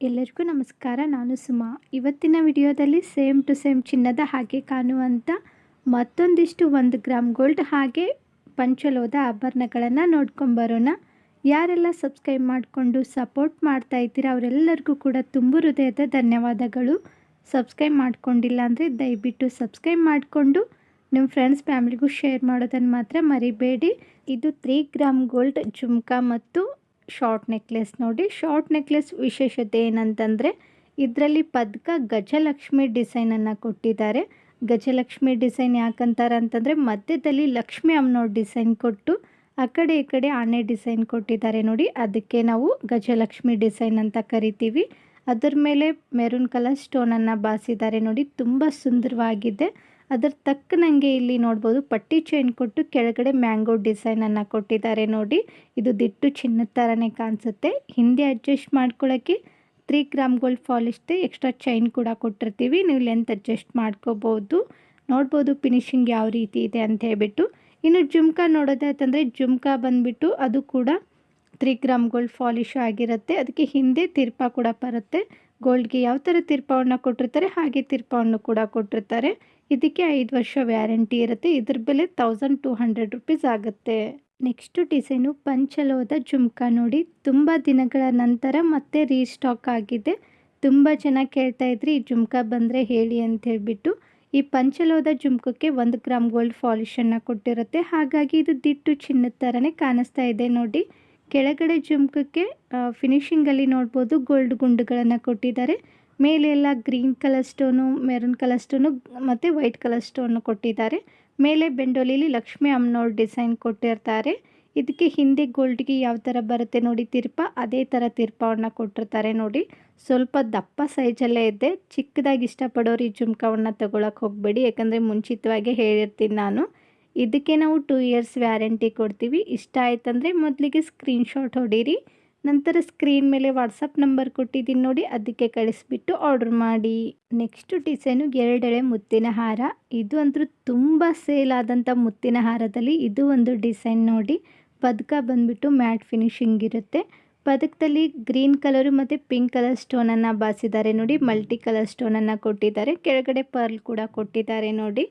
ಎಲ್ಲರಿಗೂ ನಮಸ್ಕಾರ. ನಾನು ಸುಮಾ. ಇವತ್ತಿನ ವಿಡಿಯೋದಲ್ಲಿ ಸೇಮ್ ಟು ಸೇಮ್ ಚಿನ್ನದ ಹಾಗೆ ಕಾಣುವಂಥ ಮತ್ತೊಂದಿಷ್ಟು ಒಂದು ಗ್ರಾಮ್ ಗೋಲ್ಡ್ ಹಾಗೆ ಪಂಚಲೋದ ಆಭರಣಗಳನ್ನು ನೋಡ್ಕೊಂಬರೋಣ ಯಾರೆಲ್ಲ ಸಬ್ಸ್ಕ್ರೈಬ್ ಮಾಡಿಕೊಂಡು ಸಪೋರ್ಟ್ ಮಾಡ್ತಾ ಇದ್ದೀರಾ ಅವರೆಲ್ಲರಿಗೂ ಕೂಡ ತುಂಬ ಹೃದಯದ ಧನ್ಯವಾದಗಳು. ಸಬ್ಸ್ಕ್ರೈಬ್ ಮಾಡ್ಕೊಂಡಿಲ್ಲ ಅಂದರೆ ದಯವಿಟ್ಟು ಸಬ್ಸ್ಕ್ರೈಬ್ ಮಾಡಿಕೊಂಡು ನಿಮ್ಮ ಫ್ರೆಂಡ್ಸ್, ಫ್ಯಾಮಿಲಿಗೂ ಶೇರ್ ಮಾಡೋದನ್ನು ಮಾತ್ರ ಮರಿಬೇಡಿ. ಇದು ತ್ರೀ ಗ್ರಾಮ್ ಗೋಲ್ಡ್ ಜುಮ್ಕಾ ಮತ್ತು ಶಾರ್ಟ್ ನೆಕ್ಲೆಸ್ ನೋಡಿ. ಶಾರ್ಟ್ ನೆಕ್ಲೆಸ್ ವಿಶೇಷತೆ ಏನಂತಂದರೆ, ಇದರಲ್ಲಿ ಪದಕ ಗಜಲಕ್ಷ್ಮಿ ಡಿಸೈನನ್ನು ಕೊಟ್ಟಿದ್ದಾರೆ. ಗಜಲಕ್ಷ್ಮಿ ಡಿಸೈನ್ ಯಾಕಂತಾರೆ ಅಂತಂದರೆ, ಮಧ್ಯದಲ್ಲಿ ಲಕ್ಷ್ಮಿ ಅಮ್ಮನೋ ಡಿಸೈನ್ ಕೊಟ್ಟು, ಆ ಕಡೆ ಈ ಕಡೆ ಆನೆ ಡಿಸೈನ್ ಕೊಟ್ಟಿದ್ದಾರೆ ನೋಡಿ. ಅದಕ್ಕೆ ನಾವು ಗಜಲಕ್ಷ್ಮಿ ಡಿಸೈನ್ ಅಂತ ಕರಿತೀವಿ. ಅದರ ಮೇಲೆ ಮೆರೂನ್ ಕಲರ್ ಸ್ಟೋನನ್ನು ಬಾಸಿದ್ದಾರೆ ನೋಡಿ. ತುಂಬ ಸುಂದರವಾಗಿದೆ. ಅದರ ತಕ್ಕನಂಗೆ ಇಲ್ಲಿ ನೋಡ್ಬೋದು ಪಟ್ಟಿ ಚೈನ್ ಕೊಟ್ಟು ಕೆಳಗಡೆ ಮ್ಯಾಂಗೋ ಡಿಸೈನನ್ನು ಕೊಟ್ಟಿದ್ದಾರೆ ನೋಡಿ. ಇದು ದಿಟ್ಟು ಚಿನ್ನದ ಥರನೇ ಕಾಣಿಸುತ್ತೆ. ಹಿಂದೆ ಅಡ್ಜಸ್ಟ್ ಮಾಡ್ಕೊಳ್ಳೋಕ್ಕೆ ತ್ರೀ ಗ್ರಾಮ್ ಗೋಲ್ಡ್ ಫಾಲಿಶ್ದೆ ಎಕ್ಸ್ಟ್ರಾ ಚೈನ್ ಕೂಡ ಕೊಟ್ಟಿರ್ತೀವಿ. ನೀವು ಲೆಂತ್ ಅಡ್ಜಸ್ಟ್ ಮಾಡ್ಕೋಬೋದು. ನೋಡ್ಬೋದು ಫಿನಿಶಿಂಗ್ ಯಾವ ರೀತಿ ಇದೆ ಅಂತ ಹೇಳ್ಬಿಟ್ಟು. ಇನ್ನು ಜುಮ್ಕಾ ನೋಡೋದಾಯ್ತಂದರೆ ಜುಮ್ಕಾ ಬಂದುಬಿಟ್ಟು ಅದು ಕೂಡ ತ್ರೀ ಗ್ರಾಮ್ ಗೋಲ್ಡ್ ಫಾಲಿಶ್ ಆಗಿರುತ್ತೆ. ಅದಕ್ಕೆ ಹಿಂದೆ ತಿರ್ಪ ಕೂಡ ಬರುತ್ತೆ. ಗೋಲ್ಡ್ಗೆ ಯಾವ ಥರ ತಿರ್ಪವನ್ನು ಕೊಟ್ಟಿರ್ತಾರೆ, ಹಾಗೆ ತಿರ್ಪವನ್ನು ಕೂಡ ಕೊಟ್ಟಿರ್ತಾರೆ. ಇದಕ್ಕೆ ಐದು ವರ್ಷ ವ್ಯಾರಂಟಿ ಇರುತ್ತೆ. ಇದ್ರ ಬೆಲೆ ತೌಸಂಡ್ ಟು ಹಂಡ್ರೆಡ್ ರುಪೀಸ್ ಆಗುತ್ತೆ. ನೆಕ್ಸ್ಟು ಡಿಸೈನು ಪಂಚಲೋದ ಜುಮ್ಕಾ ನೋಡಿ. ತುಂಬ ದಿನಗಳ ನಂತರ ಮತ್ತೆ ರೀಸ್ಟಾಕ್ ಆಗಿದೆ. ತುಂಬ ಜನ ಕೇಳ್ತಾ ಇದ್ರಿ, ಈ ಜುಮ್ಕ ಬಂದರೆ ಹೇಳಿ ಅಂತ ಹೇಳಿಬಿಟ್ಟು. ಈ ಪಂಚಲೋದ ಜುಮ್ಕಕ್ಕೆ ಒಂದು ಗ್ರಾಮ್ ಗೋಲ್ಡ್ ಫಾಲಿಶನ್ನು ಕೊಟ್ಟಿರುತ್ತೆ. ಹಾಗಾಗಿ ಇದು ದಿಟ್ಟು ಚಿನ್ನದ ಥರನೇ ಕಾಣಿಸ್ತಾ ಇದೆ ನೋಡಿ. ಕೆಳಗಡೆ ಜುಮ್ಕಕ್ಕೆ ಫಿನಿಶಿಂಗಲ್ಲಿ ನೋಡ್ಬೋದು ಗೋಲ್ಡ್ ಗುಂಡುಗಳನ್ನು ಕೊಟ್ಟಿದ್ದಾರೆ. ಮೇಲೆ ಎಲ್ಲ green colour stone maroon colour stone ಮತ್ತು ವೈಟ್ ಕಲರ್ ಸ್ಟೋನು ಕೊಟ್ಟಿದ್ದಾರೆ. ಮೇಲೆ ಬೆಂಡೋಲಿಲಿ ಲಕ್ಷ್ಮಿ ಅಮ್ಮನವ್ರ ಡಿಸೈನ್ ಕೊಟ್ಟಿರ್ತಾರೆ. ಇದಕ್ಕೆ ಹಿಂದೆ ಗೋಲ್ಡ್ಗೆ ಯಾವ ಥರ ಬರುತ್ತೆ ನೋಡಿ ತಿರ್ಪ, ಅದೇ ಥರ ತಿರ್ಪವನ್ನು ಕೊಟ್ಟಿರ್ತಾರೆ ನೋಡಿ. ಸ್ವಲ್ಪ ದಪ್ಪ ಸೈಜಲ್ಲೇ ಇದೆ. ಚಿಕ್ಕದಾಗಿ ಇಷ್ಟಪಡೋರು ಈ ಜುಮ್ಕವನ್ನು ತೊಗೊಳಕ್ಕೆ ಹೋಗಬೇಡಿ, ಯಾಕಂದರೆ ಮುಂಚಿತವಾಗಿ ಹೇಳಿರ್ತೀನಿ ನಾನು. ಇದಕ್ಕೆ ನಾವು ಟೂ ಇಯರ್ಸ್ ವ್ಯಾರಂಟಿ ಕೊಡ್ತೀವಿ. ಇಷ್ಟ ಆಯ್ತಂದರೆ ಮೊದಲಿಗೆ ಸ್ಕ್ರೀನ್ಶಾಟ್ ಹೊಡೀರಿ. ನಂತರ ಸ್ಕ್ರೀನ್ ಮೇಲೆ ವಾಟ್ಸಪ್ ನಂಬರ್ ಕೊಟ್ಟಿದ್ದೀನಿ ನೋಡಿ, ಅದಕ್ಕೆ ಕಳಿಸ್ಬಿಟ್ಟು ಆರ್ಡ್ರ್ ಮಾಡಿ. ನೆಕ್ಸ್ಟ್ ಡಿಸೈನು ಎರಡೆಳೆ ಮುತ್ತಿನ ಹಾರ. ಇದು ಅಂತೂ ತುಂಬ ಸೇಲ್ ಆದಂಥ ಮುತ್ತಿನ ಹಾರದಲ್ಲಿ ಇದು ಒಂದು ಡಿಸೈನ್ ನೋಡಿ. ಪದಕ ಬಂದ್ಬಿಟ್ಟು ಮ್ಯಾಟ್ ಫಿನಿಶಿಂಗ್ ಇರುತ್ತೆ. ಪದಕದಲ್ಲಿ ಗ್ರೀನ್ ಕಲರು ಮತ್ತು ಪಿಂಕ್ ಕಲರ್ ಸ್ಟೋನನ್ನು ಬಾಸಿದ್ದಾರೆ ನೋಡಿ. ಮಲ್ಟಿ ಕಲರ್ ಸ್ಟೋನನ್ನು ಕೊಟ್ಟಿದ್ದಾರೆ. ಕೆಳಗಡೆ ಪರ್ಲ್ ಕೂಡ ಕೊಟ್ಟಿದ್ದಾರೆ ನೋಡಿ.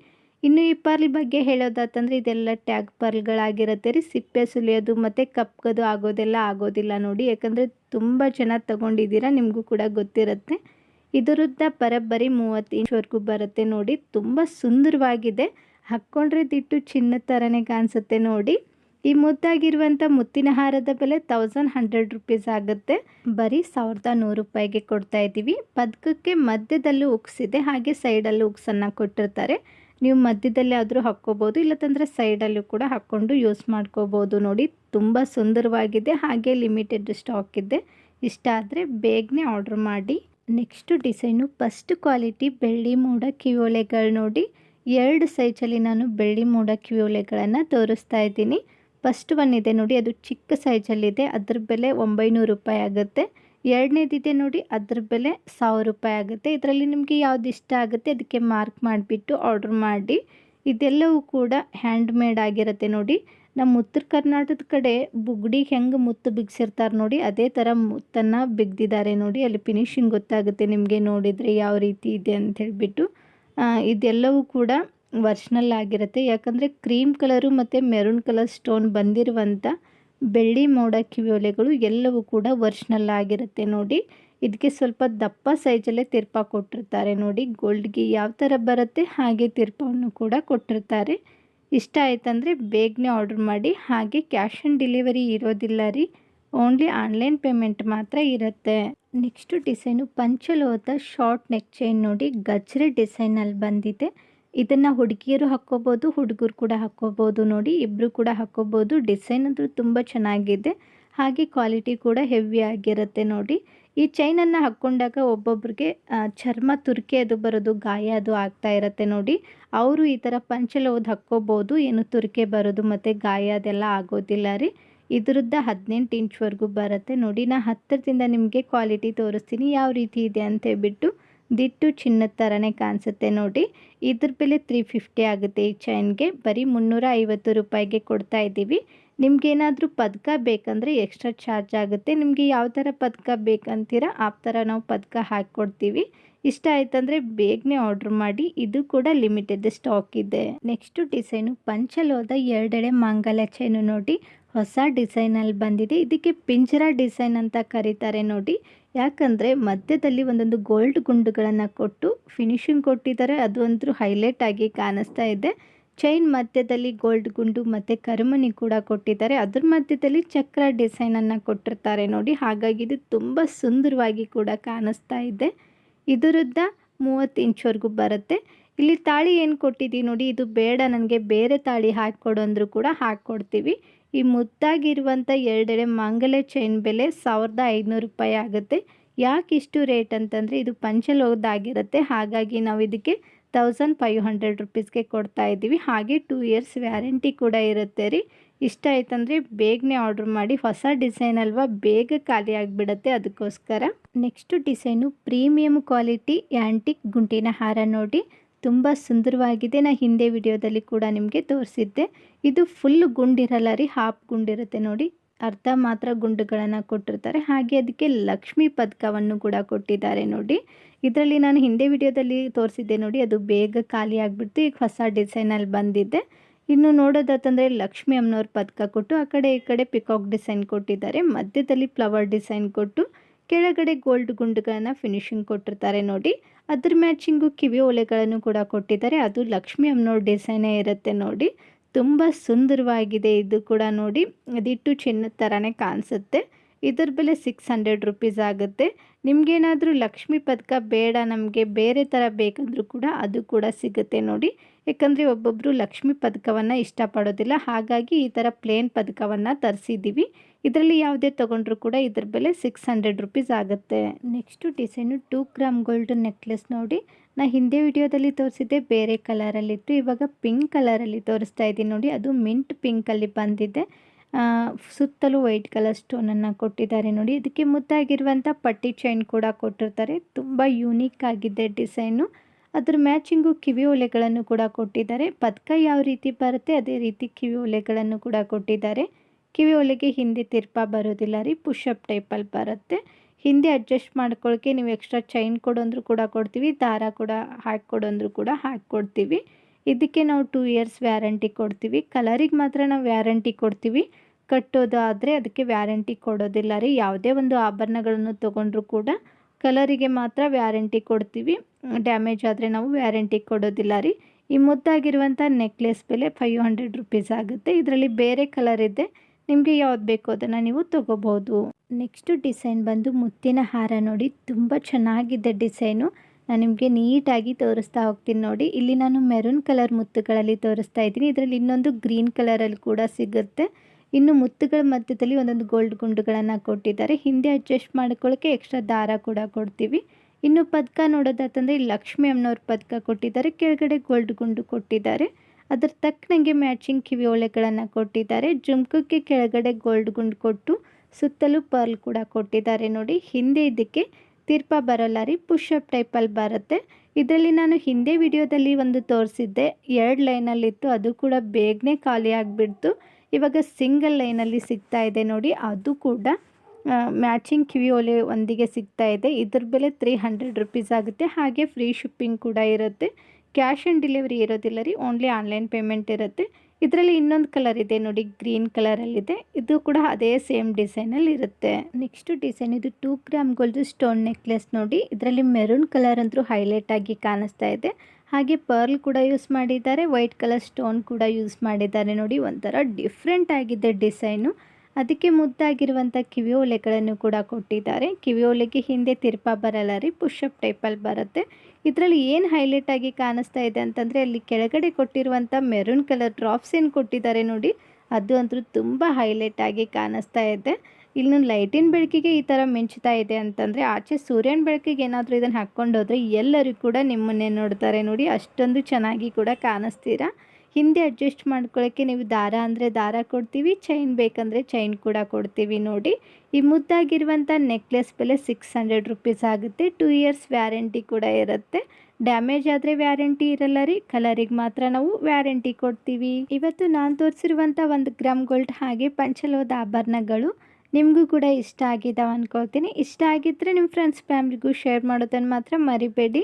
ಇನ್ನು ಈ ಪರ್ಲ್ ಬಗ್ಗೆ ಹೇಳೋದಾತಂದರೆ ಇದೆಲ್ಲ ಟ್ಯಾಗ್ ಪರ್ಲ್ಗಳಾಗಿರುತ್ತೆ ರೀ. ಸಿಪ್ಪೆ ಸುಲಿಯೋದು ಮತ್ತು ಕಪ್ಗೋದು ಆಗೋದೆಲ್ಲ ಆಗೋದಿಲ್ಲ ನೋಡಿ. ಯಾಕಂದರೆ ತುಂಬ ಚೆನ್ನಾಗಿ ತೊಗೊಂಡಿದ್ದೀರಾ ನಿಮಗೂ ಕೂಡ ಗೊತ್ತಿರುತ್ತೆ. ಇದರದ್ದ ಬರೋಬ್ಬರಿ ಮೂವತ್ತು ಇಂಚ್ವರೆಗೂ ಬರುತ್ತೆ ನೋಡಿ. ತುಂಬ ಸುಂದರವಾಗಿದೆ. ಹಾಕ್ಕೊಂಡ್ರೆ ದಿಟ್ಟು ಚಿನ್ನದ ಥರನೇ ಕಾಣಿಸುತ್ತೆ ನೋಡಿ. ಈ ಮುದ್ದಾಗಿರುವಂಥ ಮುತ್ತಿನ ಹಾರದ ಬೆಲೆ ತೌಸಂಡ್ ಹಂಡ್ರೆಡ್ ರುಪೀಸ್ ಆಗುತ್ತೆ. ಬರೀ ಸಾವಿರದ ನೂರು ರೂಪಾಯಿಗೆ ಕೊಡ್ತಾ ಇದ್ದೀವಿ. ಪದಕಕ್ಕೆ ಮಧ್ಯದಲ್ಲೂ ಉಕ್ಸಿದೆ, ಹಾಗೆ ಸೈಡಲ್ಲೂ ಉಕ್ಸನ್ನು ಕೊಟ್ಟಿರ್ತಾರೆ. ನೀವು ಮಧ್ಯದಲ್ಲಿ ಆದರೂ ಹಾಕ್ಕೋಬೋದು ಇಲ್ಲತಂದರೆ ಸೈಡಲ್ಲೂ ಕೂಡ ಹಾಕ್ಕೊಂಡು ಯೂಸ್ ಮಾಡ್ಕೋಬೋದು ನೋಡಿ. ತುಂಬ ಸುಂದರವಾಗಿದೆ, ಹಾಗೆ ಲಿಮಿಟೆಡ್ ಸ್ಟಾಕ್ ಇದೆ. ಇಷ್ಟ ಆದರೆ ಬೇಗನೆ ಆರ್ಡ್ರ್ ಮಾಡಿ. ನೆಕ್ಸ್ಟು ಡಿಸೈನು ಫಸ್ಟ್ ಕ್ವಾಲಿಟಿ ಬೆಳ್ಳಿ ಮೂಡ ಕಿವಿಯೋಲೆಗಳು ನೋಡಿ. ಎರಡು ಸೈಜಲ್ಲಿ ನಾನು ಬೆಳ್ಳಿ ಮೂಡ ಕಿವಿಯೋಲೆಗಳನ್ನು ತೋರಿಸ್ತಾ ಇದ್ದೀನಿ. ಫಸ್ಟ್ ಒನ್ ಇದೆ ನೋಡಿ, ಅದು ಚಿಕ್ಕ ಸೈಜಲ್ಲಿದೆ. ಅದ್ರ ಬೆಲೆ ಒಂಬೈನೂರು ರೂಪಾಯಿ ಆಗುತ್ತೆ. ಎರಡನೇದಿದೆ ನೋಡಿ, ಅದ್ರ ಬೆಲೆ ಸಾವಿರ ರೂಪಾಯಿ ಆಗುತ್ತೆ. ಇದರಲ್ಲಿ ನಿಮಗೆ ಯಾವ್ದು ಇಷ್ಟ ಆಗುತ್ತೆ ಅದಕ್ಕೆ ಮಾರ್ಕ್ ಮಾಡಿಬಿಟ್ಟು ಆರ್ಡ್ರ್ ಮಾಡಿ. ಇದೆಲ್ಲವೂ ಕೂಡ ಹ್ಯಾಂಡ್ ಮೇಡ್ ಆಗಿರುತ್ತೆ ನೋಡಿ. ನಮ್ಮ ಉತ್ತರ ಕರ್ನಾಟಕದ ಕಡೆ ಬುಗ್ಡಿ ಹೆಂಗೆ ಮುತ್ತು ಬಿಗ್ಸಿರ್ತಾರೆ ನೋಡಿ, ಅದೇ ಥರ ಮುತ್ತನ್ನು ಬಿಗ್ದಿದ್ದಾರೆ ನೋಡಿ. ಅಲ್ಲಿ ಫಿನಿಶಿಂಗ್ ಗೊತ್ತಾಗುತ್ತೆ ನಿಮಗೆ ನೋಡಿದರೆ ಯಾವ ರೀತಿ ಇದೆ ಅಂತ ಹೇಳಿಬಿಟ್ಟು. ಇದೆಲ್ಲವೂ ಕೂಡ ವರ್ಷನಲ್ ಆಗಿರುತ್ತೆ. ಯಾಕಂದರೆ ಕ್ರೀಮ್ ಕಲರು ಮತ್ತು ಮೆರೂನ್ ಕಲರ್ ಸ್ಟೋನ್ ಬಂದಿರುವಂಥ ಬೆಳ್ಳಿ ಮೋಡ ಕಿವಿಯೋಲೆಗಳು ಎಲ್ಲವೂ ಕೂಡ ವರ್ಷ್ನಲ್ ಆಗಿರುತ್ತೆ ನೋಡಿ. ಇದಕ್ಕೆ ಸ್ವಲ್ಪ ದಪ್ಪ ಸೈಜಲ್ಲೇ ತಿರ್ಪ ಕೊಟ್ಟಿರ್ತಾರೆ ನೋಡಿ. ಗೋಲ್ಡ್ಗೆ ಯಾವ ಥರ ಬರುತ್ತೆ ಹಾಗೆ ತಿರ್ಪವನ್ನು ಕೂಡ ಕೊಟ್ಟಿರ್ತಾರೆ. ಇಷ್ಟ ಆಯ್ತಂದರೆ ಬೇಗನೆ ಆರ್ಡ್ರ್ ಮಾಡಿ. ಹಾಗೆ ಕ್ಯಾಶ್ ಆನ್ ಡೆಲಿವರಿ ಇರೋದಿಲ್ಲ ರೀ. ಓನ್ಲಿ ಆನ್ಲೈನ್ ಪೇಮೆಂಟ್ ಮಾತ್ರ ಇರುತ್ತೆ. ನೆಕ್ಸ್ಟು ಡಿಸೈನು ಪಂಚಲೋತ ಶಾರ್ಟ್ ನೆಕ್ ಚೈನ್ ನೋಡಿ. ಗಜ್ರೆ ಡಿಸೈನಲ್ಲಿ ಬಂದಿದೆ. ಇದನ್ನು ಹುಡುಗಿಯರು ಹಾಕ್ಕೋಬೋದು, ಹುಡುಗರು ಕೂಡ ಹಾಕ್ಕೋಬೋದು ನೋಡಿ. ಇಬ್ಬರು ಕೂಡ ಹಾಕ್ಕೋಬೋದು. ಡಿಸೈನ್ ಅಂತೂ ತುಂಬ ಚೆನ್ನಾಗಿದೆ. ಹಾಗೆ ಕ್ವಾಲಿಟಿ ಕೂಡ ಹೆವಿ ಆಗಿರುತ್ತೆ ನೋಡಿ. ಈ ಚೈನನ್ನು ಹಾಕ್ಕೊಂಡಾಗ ಒಬ್ಬೊಬ್ರಿಗೆ ಚರ್ಮ ತುರ್ಕೆ ಅದು ಬರೋದು, ಗಾಯ ಅದು ಆಗ್ತಾ ಇರುತ್ತೆ ನೋಡಿ. ಅವರು ಈ ಥರ ಪಂಚಲೋದ್ ಹಾಕ್ಕೋಬೋದು. ಏನು ತುರ್ಕೆ ಬರೋದು ಮತ್ತು ಗಾಯ ಅದೆಲ್ಲ ಆಗೋದಿಲ್ಲ ರೀ. ಇದ್ರದ್ದ ಹದಿನೆಂಟು ಇಂಚ್ವರೆಗೂ ಬರುತ್ತೆ ನೋಡಿ. ನಾ ಹತ್ತಿರದಿಂದ ನಿಮಗೆ ಕ್ವಾಲಿಟಿ ತೋರಿಸ್ತೀನಿ. ಯಾವ ರೀತಿ ಇದೆ ಅಂತ ಹೇಳ್ಬಿಟ್ಟು ದಿಟ್ಟು ಚಿನ್ನದ ಥರನೇ ಕಾಣಿಸುತ್ತೆ ನೋಡಿ. ಇದ್ರ ಬೆಲೆ ತ್ರೀ ಫಿಫ್ಟಿ ಆಗುತ್ತೆ ಈ ಚೈನ್ಗೆ ಬರೀ ಮುನ್ನೂರ ಐವತ್ತು ರೂಪಾಯಿಗೆ ಕೊಡ್ತಾ ಇದ್ದೀವಿ. ನಿಮಗೇನಾದರೂ ಪದಕ ಬೇಕಂದರೆ ಎಕ್ಸ್ಟ್ರಾ ಚಾರ್ಜ್ ಆಗುತ್ತೆ. ನಿಮಗೆ ಯಾವ ಥರ ಪದಕ ಬೇಕಂತೀರ ಆ ಥರ ನಾವು ಪದಕ ಹಾಕ್ಕೊಡ್ತೀವಿ. ಇಷ್ಟ ಆಯ್ತಂದರೆ ಬೇಗನೆ ಆರ್ಡ್ರ್ ಮಾಡಿ. ಇದು ಕೂಡ ಲಿಮಿಟೆಡ್ ಸ್ಟಾಕ್ ಇದೆ. ನೆಕ್ಸ್ಟು ಡಿಸೈನು ಪಂಚಲೋದ ಎರಡೆಡೆ ಮಾಂಗಲ್ಯ ಚೈನು ನೋಡಿ. ಹೊಸ ಡಿಸೈನಲ್ಲಿ ಬಂದಿದೆ. ಇದಕ್ಕೆ ಪಿಂಜರ ಡಿಸೈನ್ ಅಂತ ಕರೀತಾರೆ ನೋಡಿ. ಯಾಕಂದರೆ ಮಧ್ಯದಲ್ಲಿ ಒಂದೊಂದು ಗೋಲ್ಡ್ ಗುಂಡುಗಳನ್ನು ಕೊಟ್ಟು ಫಿನಿಶಿಂಗ್ ಕೊಟ್ಟಿದ್ದಾರೆ. ಅದು ಅಂತೂ ಹೈಲೈಟ್ ಆಗಿ ಕಾಣಿಸ್ತಾ ಇದೆ. ಚೈನ್ ಮಧ್ಯದಲ್ಲಿ ಗೋಲ್ಡ್ ಗುಂಡು ಮತ್ತು ಕರುಮಣಿ ಕೂಡ ಕೊಟ್ಟಿದ್ದಾರೆ. ಅದ್ರ ಮಧ್ಯದಲ್ಲಿ ಚಕ್ರ ಡಿಸೈನನ್ನು ಕೊಟ್ಟಿರ್ತಾರೆ ನೋಡಿ. ಹಾಗಾಗಿ ಇದು ತುಂಬ ಸುಂದರವಾಗಿ ಕೂಡ ಕಾಣಿಸ್ತಾ ಇದೆ. ಇದರದ್ದ ಮೂವತ್ತು ಇಂಚ್ವರೆಗೂ ಬರುತ್ತೆ. ಇಲ್ಲಿ ತಾಳಿ ಏನು ಕೊಟ್ಟಿದ್ದೀವಿ ನೋಡಿ. ಇದು ಬೇಡ, ನನಗೆ ಬೇರೆ ತಾಳಿ ಹಾಕ್ಕೊಡು ಅಂದರೂ ಕೂಡ ಹಾಕ್ಕೊಡ್ತೀವಿ. ಈ ಮುದ್ದಾಗಿರುವಂಥ ಎರಡೆಡೆ ಮಾಂಗಲ್ಯ ಚೈನ್ ಬೆಲೆ ಸಾವಿರದ ಐದುನೂರು ರೂಪಾಯಿ ಆಗುತ್ತೆ. ಯಾಕೆ ಇಷ್ಟು ರೇಟ್ ಅಂತಂದರೆ ಇದು ಪಂಚಲೋಹದಾಗಿರುತ್ತೆ ಹಾಗಾಗಿ ನಾವು ಇದಕ್ಕೆ ತೌಸಂಡ್ ಫೈವ್ ಹಂಡ್ರೆಡ್ ರುಪೀಸ್ಗೆ ಕೊಡ್ತಾ ಇದ್ದೀವಿ. ಹಾಗೆ ಟೂ ಇಯರ್ಸ್ ವ್ಯಾರಂಟಿ ಕೂಡ ಇರುತ್ತೆ ರೀ. ಇಷ್ಟ ಆಯ್ತಂದರೆ ಬೇಗನೆ ಆರ್ಡ್ರ್ ಮಾಡಿ. ಹೊಸ ಡಿಸೈನ್ ಅಲ್ವಾ? ಬೇಗ ಖಾಲಿ ಆಗಿಬಿಡತ್ತೆ ಅದಕ್ಕೋಸ್ಕರ. Next design premium quality antique ಗುಂಟಿನ ಹಾರ ನೋಡಿ. ತುಂಬ ಸುಂದರವಾಗಿದೆ. ನಾ ಹಿಂದೆ ವಿಡಿಯೋದಲ್ಲಿ ಕೂಡ ನಿಮಗೆ ತೋರಿಸಿದ್ದೆ. ಇದು ಫುಲ್ ಗುಂಡಿರಲ್ಲ ರೀ ಹಾಫ್ ಗುಂಡಿರುತ್ತೆ ನೋಡಿ. ಅರ್ಧ ಮಾತ್ರ ಗುಂಡುಗಳನ್ನು ಕೊಟ್ಟಿರ್ತಾರೆ. ಹಾಗೆ ಅದಕ್ಕೆ ಲಕ್ಷ್ಮಿ ಪದಕವನ್ನು ಕೂಡ ಕೊಟ್ಟಿದ್ದಾರೆ ನೋಡಿ. ಇದರಲ್ಲಿ ನಾನು ಹಿಂದೆ ವಿಡಿಯೋದಲ್ಲಿ ತೋರಿಸಿದ್ದೆ ನೋಡಿ, ಅದು ಬೇಗ ಖಾಲಿ ಆಗಿಬಿಡ್ತು. ಈಗ ಹೊಸ ಡಿಸೈನಲ್ಲಿ ಬಂದಿದ್ದೆ ಇನ್ನು ನೋಡೋದಾತಂದರೆ ಲಕ್ಷ್ಮಿ ಅಮ್ಮನವ್ರ ಪದಕ ಕೊಟ್ಟು, ಆ ಕಡೆ ಈ ಕಡೆ ಪಿಕಾಕ್ ಡಿಸೈನ್ ಕೊಟ್ಟಿದ್ದಾರೆ. ಮಧ್ಯದಲ್ಲಿ ಫ್ಲವರ್ ಡಿಸೈನ್ ಕೊಟ್ಟು ಕೆಳಗಡೆ ಗೋಲ್ಡ್ ಗುಂಡುಗಳನ್ನು ಫಿನಿಶಿಂಗ್ ಕೊಟ್ಟಿರ್ತಾರೆ ನೋಡಿ. ಅದ್ರ ಮ್ಯಾಚಿಂಗು ಕಿವಿ ಒಲೆಗಳನ್ನು ಕೂಡ ಕೊಟ್ಟಿದ್ದಾರೆ. ಅದು ಲಕ್ಷ್ಮಿ ಅಮ್ಮನವ್ರ ಡಿಸೈನೇ ಇರುತ್ತೆ ನೋಡಿ. ತುಂಬ ಸುಂದರವಾಗಿದೆ ಇದು ಕೂಡ ನೋಡಿ. ಅದಿಟ್ಟು ಚಿನ್ನದ ಥರನೇ ಕಾಣಿಸುತ್ತೆ. ಇದ್ರ ಬೆಲೆ ಸಿಕ್ಸ್ ಹಂಡ್ರೆಡ್ ರುಪೀಸ್ ಆಗುತ್ತೆ. ನಿಮಗೇನಾದರೂ ಲಕ್ಷ್ಮಿ ಪದಕ ಬೇಡ, ನಮಗೆ ಬೇರೆ ಥರ ಬೇಕಂದರೂ ಕೂಡ ಅದು ಕೂಡ ಸಿಗುತ್ತೆ ನೋಡಿ. ಯಾಕಂದರೆ ಒಬ್ಬೊಬ್ಬರು ಲಕ್ಷ್ಮಿ ಪದಕವನ್ನು ಇಷ್ಟಪಡೋದಿಲ್ಲ. ಹಾಗಾಗಿ ಈ ಥರ ಪ್ಲೇನ್ ಪದಕವನ್ನು ತರಿಸಿದ್ದೀವಿ ಇದರಲ್ಲಿ ಯಾವುದೇ ತೊಗೊಂಡ್ರು ಕೂಡ ಇದ್ರ ಬೆಲೆ ಸಿಕ್ಸ್ ಹಂಡ್ರೆಡ್ ರುಪೀಸ್ ಆಗುತ್ತೆ. Next design two gram gold necklace ನೋಡಿ. ನಾ ಹಿಂದೆ ವಿಡಿಯೋದಲ್ಲಿ ತೋರಿಸಿದ್ದೆ, ಬೇರೆ ಕಲರಲ್ಲಿತ್ತು ಇವಾಗ ಪಿಂಕ್ ಕಲರಲ್ಲಿ ತೋರಿಸ್ತಾ ಇದ್ದೀನಿ ನೋಡಿ. ಅದು ಮಿಂಟ್ ಪಿಂಕಲ್ಲಿ ಬಂದಿದೆ. ಸುತ್ತಲೂ ವೈಟ್ ಕಲರ್ ಸ್ಟೋನನ್ನು ಕೊಟ್ಟಿದ್ದಾರೆ ನೋಡಿ. ಇದಕ್ಕೆ ಮುದ್ದಾಗಿರುವಂಥ ಪಟ್ಟಿ ಚೈನ್ ಕೂಡ ಕೊಟ್ಟಿರ್ತಾರೆ. ತುಂಬ ಯೂನಿಕ್ ಆಗಿದೆ ಡಿಸೈನು ಅದ್ರ ಮ್ಯಾಚಿಂಗು ಕಿವಿ ಒಲೆಗಳನ್ನು ಕೂಡ ಕೊಟ್ಟಿದ್ದಾರೆ. ಪದಕ ಯಾವ ರೀತಿ ಬರುತ್ತೆ, ಅದೇ ರೀತಿ ಕಿವಿ ಒಲೆಗಳನ್ನು ಕೂಡ ಕೊಟ್ಟಿದ್ದಾರೆ. ಕಿವಿ ಒಲೆಗೆ ಹಿಂದೆ ತಿರ್ಪ ಬರೋದಿಲ್ಲ ರೀ ಪುಷಪ್ ಟೈಪಲ್ಲಿ ಬರುತ್ತೆ. ಹಿಂದೆ ಅಡ್ಜಸ್ಟ್ ಮಾಡ್ಕೊಳ್ಳೋಕ್ಕೆ ನೀವು ಎಕ್ಸ್ಟ್ರಾ ಚೈನ್ ಕೊಡೋಂದ್ರೂ ಕೂಡ ಕೊಡ್ತೀವಿ, ದಾರ ಕೂಡ ಹಾಕಿ ಕೂಡ ಹಾಕಿಕೊಡ್ತೀವಿ ಇದಕ್ಕೆ ನಾವು ಟೂ ಇಯರ್ಸ್ ವ್ಯಾರಂಟಿ ಕೊಡ್ತೀವಿ. ಕಲರಿಗೆ ಮಾತ್ರ ನಾವು ವ್ಯಾರಂಟಿ ಕೊಡ್ತೀವಿ. ಕಟ್ಟೋದು ಆದರೆ ಅದಕ್ಕೆ ವ್ಯಾರಂಟಿ ಕೊಡೋದಿಲ್ಲ ರೀ, ಯಾವುದೇ ಒಂದು ಆಭರಣಗಳನ್ನು ತೊಗೊಂಡ್ರೂ ಕೂಡ ಕಲರಿಗೆ ಮಾತ್ರ ವ್ಯಾರಂಟಿ ಕೊಡ್ತೀವಿ. ಡ್ಯಾಮೇಜ್ ಆದರೆ ನಾವು ವ್ಯಾರಂಟಿ ಕೊಡೋದಿಲ್ಲ ರೀ. ಈ ಮುದ್ದಾಗಿರುವಂಥ ನೆಕ್ಲೆಸ್ ಬೆಲೆ ಫೈವ್ ಹಂಡ್ರೆಡ್ ರುಪೀಸ್ ಆಗುತ್ತೆ. ಇದರಲ್ಲಿ ಬೇರೆ ಕಲರ್ ಇದೆ. ನಿಮಗೆ ಯಾವ್ದು ಬೇಕು ಅದನ್ನು ನೀವು ತೊಗೋಬೋದು. ನೆಕ್ಸ್ಟು ಡಿಸೈನ್ ಬಂದು ಮುತ್ತಿನ ಹಾರ ನೋಡಿ, ತುಂಬ ಚೆನ್ನಾಗಿದೆ ಡಿಸೈನು ನಾನು ನಿಮಗೆ ನೀಟಾಗಿ ತೋರಿಸ್ತಾ ಹೋಗ್ತೀನಿ ನೋಡಿ. ಇಲ್ಲಿ ನಾನು ಮೆರೂನ್ ಕಲರ್ ಮುತ್ತುಗಳಲ್ಲಿ ತೋರಿಸ್ತಾ ಇದ್ದೀನಿ. ಇದರಲ್ಲಿ ಇನ್ನೊಂದು ಗ್ರೀನ್ ಕಲರಲ್ಲಿ ಕೂಡ ಸಿಗುತ್ತೆ. ಇನ್ನು ಮುತ್ತುಗಳ ಮಧ್ಯದಲ್ಲಿ ಒಂದೊಂದು ಗೋಲ್ಡ್ ಗುಂಡುಗಳನ್ನು ಕೊಟ್ಟಿದ್ದಾರೆ. ಹಿಂದೆ ಅಡ್ಜಸ್ಟ್ ಮಾಡ್ಕೊಳ್ಳೋಕ್ಕೆ ಎಕ್ಸ್ಟ್ರಾ ದಾರ ಕೂಡ ಕೊಡ್ತೀವಿ. ಇನ್ನು ಪದಕ ನೋಡೋದಾತಂದರೆ ಲಕ್ಷ್ಮಿ ಅಮ್ಮನವ್ರ ಪದಕ ಕೊಟ್ಟಿದ್ದಾರೆ. ಕೆಳಗಡೆ ಗೋಲ್ಡ್ ಗುಂಡು ಕೊಟ್ಟಿದ್ದಾರೆ. ಅದ್ರ ತಕ್ಕನಂಗೆ ಮ್ಯಾಚಿಂಗ್ ಕಿವಿ ಒಲೆಗಳನ್ನು ಕೊಟ್ಟಿದ್ದಾರೆ. ಜುಮ್ಕಕ್ಕೆ ಕೆಳಗಡೆ ಗೋಲ್ಡ್ ಗುಂಡ್ ಕೊಟ್ಟು ಸುತ್ತಲೂ ಪರ್ಲ್ ಕೂಡ ಕೊಟ್ಟಿದ್ದಾರೆ ನೋಡಿ. ಹಿಂದೆ ಇದಕ್ಕೆ ತಿರ್ಪ ಬರೋಲ್ಲ ರೀ ಪುಷಪ್ ಟೈಪಲ್ಲಿ ಬರುತ್ತೆ. ಇದರಲ್ಲಿ ನಾನು ಹಿಂದೆ ವಿಡಿಯೋದಲ್ಲಿ ಒಂದು ತೋರಿಸಿದ್ದೆ. ಎರಡು ಲೈನಲ್ಲಿತ್ತು ಅದು ಕೂಡ ಬೇಗನೆ ಖಾಲಿ ಆಗಿಬಿಡ್ತು. ಇವಾಗ ಸಿಂಗಲ್ ಲೈನಲ್ಲಿ ಸಿಗ್ತಾ ಇದೆ ನೋಡಿ. ಅದು ಕೂಡ ಮ್ಯಾಚಿಂಗ್ ಕಿವಿ ಒಲೆ ಒಂದಿಗೆ ಸಿಗ್ತಾ ಇದೆ. ಇದ್ರ ಬೆಲೆ ತ್ರೀ ಹಂಡ್ರೆಡ್ ರುಪೀಸ್ ಆಗುತ್ತೆ. ಹಾಗೆ ಫ್ರೀ ಶಿಪ್ಪಿಂಗ್ ಕೂಡ ಇರುತ್ತೆ. ಕ್ಯಾಶ್ ಆನ್ ಡೆಲಿವರಿ ಇರೋದಿಲ್ಲ ರೀ ಓನ್ಲಿ ಆನ್ಲೈನ್ ಪೇಮೆಂಟ್ ಇರುತ್ತೆ. ಇದರಲ್ಲಿ ಇನ್ನೊಂದು ಕಲರ್ ಇದೆ ನೋಡಿ ಗ್ರೀನ್ ಕಲರಲ್ಲಿದೆ ಇದು ಕೂಡ ಅದೇ ಸೇಮ್ ಡಿಸೈನಲ್ಲಿ ಇರುತ್ತೆ. ನೆಕ್ಸ್ಟ್ ಡಿಸೈನ್ ಇದು two gram gold stone necklace ನೋಡಿ, ಇದರಲ್ಲಿ ಮೆರೂನ್ ಕಲರ್ ಅಂತೂ ಹೈಲೈಟ್ ಆಗಿ ಕಾಣಿಸ್ತಾ ಇದೆ. ಹಾಗೆ ಪರ್ಲ್ ಕೂಡ ಯೂಸ್ ಮಾಡಿದ್ದಾರೆ ವೈಟ್ ಕಲರ್ ಸ್ಟೋನ್ ಕೂಡ ಯೂಸ್ ಮಾಡಿದ್ದಾರೆ ನೋಡಿ, ಒಂಥರ ಡಿಫ್ರೆಂಟ್ ಆಗಿದೆ ಡಿಸೈನು ಅದಕ್ಕೆ ಮುದ್ದಾಗಿರುವಂಥ ಕಿವಿಯೋಲೆಗಳನ್ನು ಕೂಡ ಕೊಟ್ಟಿದ್ದಾರೆ. ಕಿವಿಯೋಲೆಗೆ ಹಿಂದೆ ತಿರ್ಪ ಬರಲ್ಲ ರೀ ಪುಷಪ್ ಟೈಪಲ್ಲಿ ಬರುತ್ತೆ. ಇದರಲ್ಲಿ ಏನು ಹೈಲೈಟ್ ಆಗಿ ಕಾಣಿಸ್ತಾ ಇದೆ ಅಂತಂದರೆ, ಅಲ್ಲಿ ಕೆಳಗಡೆ ಕೊಟ್ಟಿರುವಂಥ ಮೆರೂನ್ ಕಲರ್ ಡ್ರಾಪ್ಸ್ ಏನು ಕೊಟ್ಟಿದ್ದಾರೆ ನೋಡಿ, ಅದು ಅಂತೂ ತುಂಬ ಹೈಲೈಟ್ ಆಗಿ ಕಾಣಿಸ್ತಾ ಇದೆ. ಇಲ್ಲಿ ಲೈಟಿನ ಬೆಳಕಿಗೆ ಈ ಥರ ಮಿಂಚ್ತಾ ಇದೆ ಅಂತಂದರೆ, ಆಚೆ ಸೂರ್ಯನ ಬೆಳಕಿಗೆ ಏನಾದರೂ ಇದನ್ನು ಹಾಕ್ಕೊಂಡು ಹೋದರೆ ಎಲ್ಲರೂ ಕೂಡ ನಿಮ್ಮನ್ನೇ ನೋಡ್ತಾರೆ ನೋಡಿ, ಅಷ್ಟೊಂದು ಚೆನ್ನಾಗಿ ಕೂಡ ಕಾಣಿಸ್ತೀರಾ? ಹಿಂದೆ ಅಡ್ಜಸ್ಟ್ ಮಾಡ್ಕೊಳ್ಳೋಕ್ಕೆ ನೀವು ದಾರ ಅಂದರೆ ದಾರ ಕೊಡ್ತೀವಿ ಚೈನ್ ಬೇಕಂದರೆ ಚೈನ್ ಕೂಡ ಕೊಡ್ತೀವಿ ನೋಡಿ. ಈ ಮುದ್ದಾಗಿರುವಂಥ ನೆಕ್ಲೆಸ್ ಬೆಲೆ ಸಿಕ್ಸ್ ಹಂಡ್ರೆಡ್ ರುಪೀಸ್ ಆಗುತ್ತೆ. ಟೂ ಇಯರ್ಸ್ ವ್ಯಾರಂಟಿ ಕೂಡ ಇರುತ್ತೆ. ಡ್ಯಾಮೇಜ್ ಆದರೆ ವ್ಯಾರಂಟಿ ಇರಲ್ಲ ರೀ. ಕಲರಿಗೆ ಮಾತ್ರ ನಾವು ವ್ಯಾರಂಟಿ ಕೊಡ್ತೀವಿ. ಇವತ್ತು ನಾನು ತೋರಿಸಿರುವಂಥ ಒಂದು ಗ್ರಾಮ್ ಗೋಲ್ಡ್ ಹಾಗೆ ಪಂಚಲೋದ ಆಭರಣಗಳು ನಿಮಗೂ ಕೂಡ ಇಷ್ಟ ಆಗಿದ್ದಾವೆ ಅಂದ್ಕೊಳ್ತೀನಿ ಇಷ್ಟ ಆಗಿದ್ದರೆ ನಿಮ್ಮ ಫ್ರೆಂಡ್ಸ್ ಫ್ಯಾಮಿಲಿಗೂ ಶೇರ್ ಮಾಡೋದನ್ನು ಮಾತ್ರ ಮರಿಬೇಡಿ.